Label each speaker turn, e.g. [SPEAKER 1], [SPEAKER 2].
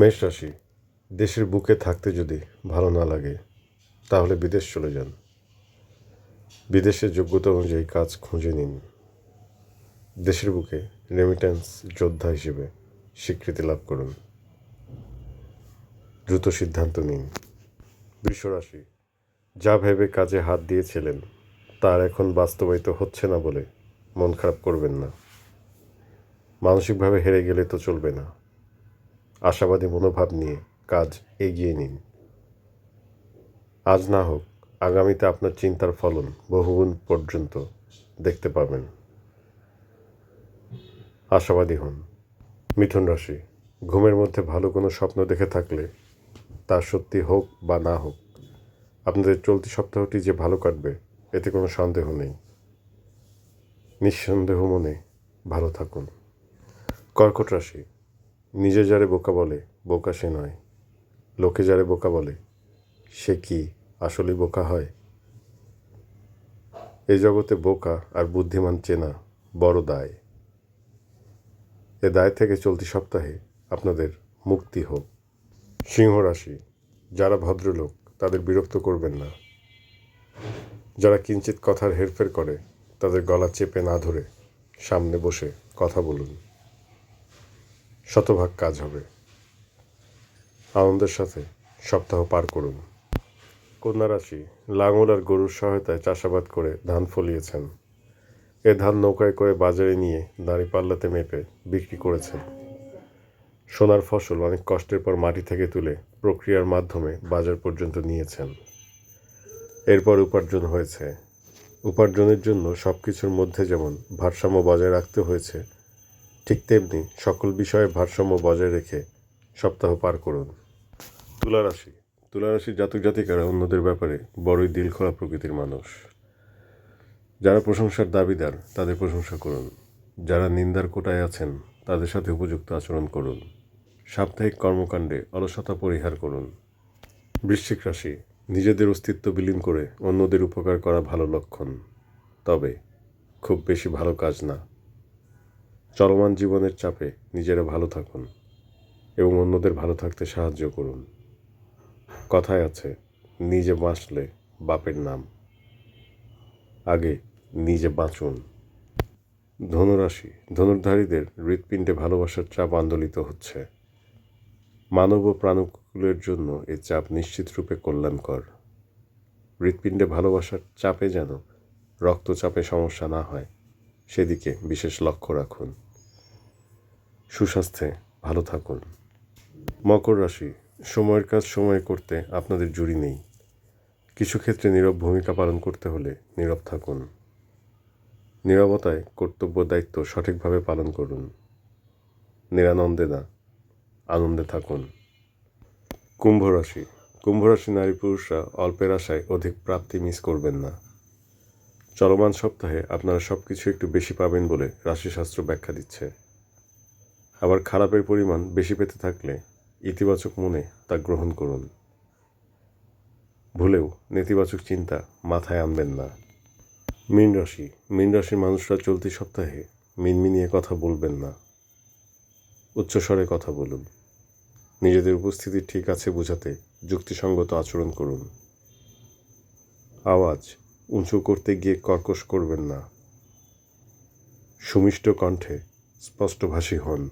[SPEAKER 1] মেষ রাশি, দেশের বুকে থাকতে যদি ভালো না লাগে, তাহলে বিদেশ চলে যান। বিদেশের যোগ্যতা অনুযায়ী কাজ খুঁজে নিন। দেশের বুকে রেমিট্যান্স যোদ্ধা হিসেবে স্বীকৃতি লাভ করুন। দ্রুত সিদ্ধান্ত নিন। রাশি, যা ভেবে কাজে হাত দিয়েছিলেন, তার এখন বাস্তবায়িত হচ্ছে না বলে মন খারাপ করবেন না। মানসিকভাবে হেরে গেলে তো চলবে না। আশাবাদী মনোভাব নিয়ে কাজ এগিয়ে নিন। আজ না হোক, আগামীতে আপনার চিন্তার ফলন বহুগুণ পর্যন্ত দেখতে পাবেন। আশাবাদী হন। মিথুন রাশি, ঘুমের মধ্যে ভালো কোনো স্বপ্ন দেখে থাকলে তা সত্যি হোক বা না হোক, আপনাদের চলতি সপ্তাহটি যে ভালো কাটবে, এতে কোনো সন্দেহ নেই। নিঃসন্দেহ মনে ভালো থাকুন। কর্কট রাশি নিজে যারে বোকা বলে, বোকা সে নয়। লোকে যারে বোকা বলে, সে কি আসলে বোকা হয়? এই জগতে বোকা আর বুদ্ধিমান চেনা বড় দায়। এ দায় থেকে চলতি সপ্তাহে আপনাদের মুক্তি হোক। সিংহ রাশি, যারা ভদ্রলোক, তাদের বিরক্ত করবেন না। যারা কিঞ্চিত কথার হেরফের করে, তাদের গলা চেপে না ধরে সামনে বসে কথা বলুন। শতভাগ কাজ হবে। আনন্দের সাথে সপ্তাহ পার করুন। কন্যা রাশি, লাঙল আর গরুর সহায়তায় চাষাবাদ করে ধান ফলিয়েছেন। এ ধান নৌকায় করে বাজারে নিয়ে দাঁড়িপাল্লাতে মেপে বিক্রি করেছেন। সোনার ফসল অনেক কষ্টের পর মাটি থেকে তুলে প্রক্রিয়ার মাধ্যমে বাজার পর্যন্ত নিয়েছেন। এরপর উপার্জন হয়েছে। উপার্জনের জন্য সব কিছুর মধ্যে যেমন ভারসাম্য বজায় রাখতে হয়েছে ঠিক তেমনি সকল বিষয়ে ভারসাম্য বজায় রেখে সপ্তাহ পার করুন। তুলা রাশি তুলা রাশির জাতক জাতিকারা অন্যদের ব্যাপারে বড়ই দিলখোলা প্রকৃতির মানুষ। যারা প্রশংসার দাবিদার, তাদের প্রশংসা করুন। যারা নিন্দার কোটায় আছেন, তাদের সাথে উপযুক্ত আচরণ করুন। সাপ্তাহিক কর্মকাণ্ডে অলসতা পরিহার করুন। বৃশ্চিক রাশি, নিজেদের অস্তিত্ব বিলীন করে অন্যদের উপকার করা ভালো লক্ষণ। তবে খুব বেশি ভালো কাজ না। চলমান জীবনের চাপে নিজেরা ভালো থাকুন এবং অন্যদের ভালো থাকতে সাহায্য করুন। কথায় আছে, নিজে বাঁচলে বাপের নাম। আগে নিজে বাঁচুন। ধনুরাশি, ধনুর্ধারীদের হৃৎপিণ্ডে ভালোবাসার চাপ আন্দোলিত হচ্ছে। মানব ও প্রাণকুলের জন্য এই চাপ নিশ্চিত রূপে কল্যাণকর। হৃৎপিণ্ডে ভালোবাসার চাপে যেন রক্তচাপে সমস্যা না হয়। সেদিকে বিশেষ লক্ষ্য রাখুন। সুস্বাস্থ্যে ভালো থাকুন। মকর রাশি, সময়ের কাজ সময়ে করতে আপনাদের জুড়ি নেই। কিছু ক্ষেত্রে নীরব ভূমিকা পালন করতে হলে নীরব থাকুন। নীরবতায় কর্তব্য দায়িত্ব সঠিকভাবে পালন করুন। নিরানন্দে না, আনন্দে থাকুন। কুম্ভ রাশি কুম্ভ রাশি নারী পুরুষরা অল্পের আশায় অধিক প্রাপ্তি মিস করবেন না। চলমান সপ্তাহে আপনারা সব কিছু একটু বেশি পাবেন বলে রাশিশাস্ত্র ব্যাখ্যা দিচ্ছে। আবার খারাপের পরিমাণ বেশি পেতে থাকলে ইতিবাচক মনে তা গ্রহণ করুন। ভুলেও নেতিবাচক চিন্তা মাথায় আনবেন না। মীন রাশি, মীন রাশির মানুষরা চলতি সপ্তাহে মিনমিনিয়ে কথা বলবেন না। উচ্চস্বরে কথা বলুন। নিজেদের উপস্থিতি ঠিক আছে বোঝাতে যুক্তিসঙ্গত আচরণ করুন। আওয়াজ উঁচু করতে গিয়ে কর্কশ করবেন না। সুমিষ্ট কণ্ঠে স্পষ্টভাষী হন।